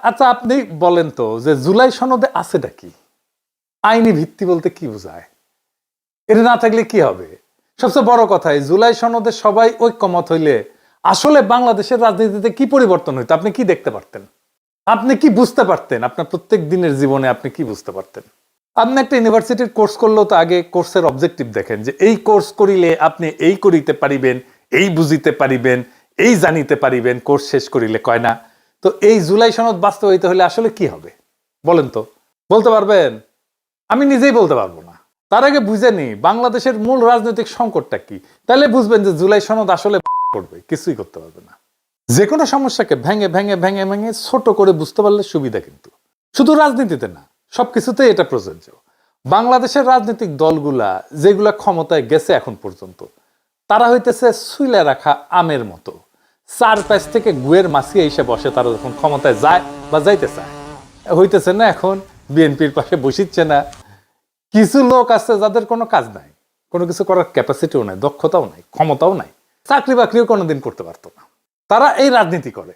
আচ্ছা আপনি বলেন তো যে জুলাই সনদে আছেটা কি? আইনি ভিত্তি বলতে কি বোঝায়? এটা না থাকলে কি হবে? সবচেয়ে বড় কথা জুলাই সনদে সবাই ঐক্যমত হইলে আসলে বাংলাদেশের রাজনীতিতে কি পরিবর্তন হইতো? আপনি কি দেখতে পারতেন? আপনি কি বুঝতে পারতেন? আপনার প্রত্যেক দিনের জীবনে আপনি কি বুঝতে পারতেন? আপনি একটা ইউনিভার্সিটির কোর্স করলেও তো আগে কোর্সের অবজেক্টিভ দেখেন যে এই কোর্স করিলে আপনি এই করিতে পারিবেন, এই বুঝিতে পারিবেন, এই জানিতে পারিবেন, কোর্স শেষ করিলে কয় না? তো এই জুলাই সনদ বাস্তবায়িত হলে আসলে কি হবে? বলেন তো। বলতে পারবেন? আমি নিজেই বলতে পারব না। তার আগে বুঝে নি বাংলাদেশের মূল রাজনৈতিক সংকটটা কি? তাহলে বুঝবেন যে জুলাই সনদ আসলে করবে, কিছুই করতে পারবে না। যে কোনো সমস্যাকে ভেঙে ভেঙে ভেঙে ভেঙে ছোট করে বুঝতে পারলে সুবিধা কিন্তু। শুধু রাজনীতিতে না, সবকিছুতেই এটা প্রযোজ্য। বাংলাদেশের রাজনৈতিক দলগুলা যেগুলা ক্ষমতায় গেছে এখন পর্যন্ত, তারা হইতেছে সুইলে রাখা আমের মতো। চার প্যাচ থেকে গুয়ের মাছিয়ে এসে বসে, তারা যখন ক্ষমতায় যায় বা যাইতে চায় হইতেছে না এখন, বিএনপির পাশে বসিচ্ছে না। কিছু লোক আছে যাদের কোনো কাজ নাই, কোনো কিছু করার ক্যাপাসিটিও নাই, দক্ষতাও নাই, ক্ষমতাও নাই চাকরি বাকরিও কোনোদিন করতে পারতো না। তারা এই রাজনীতি করে।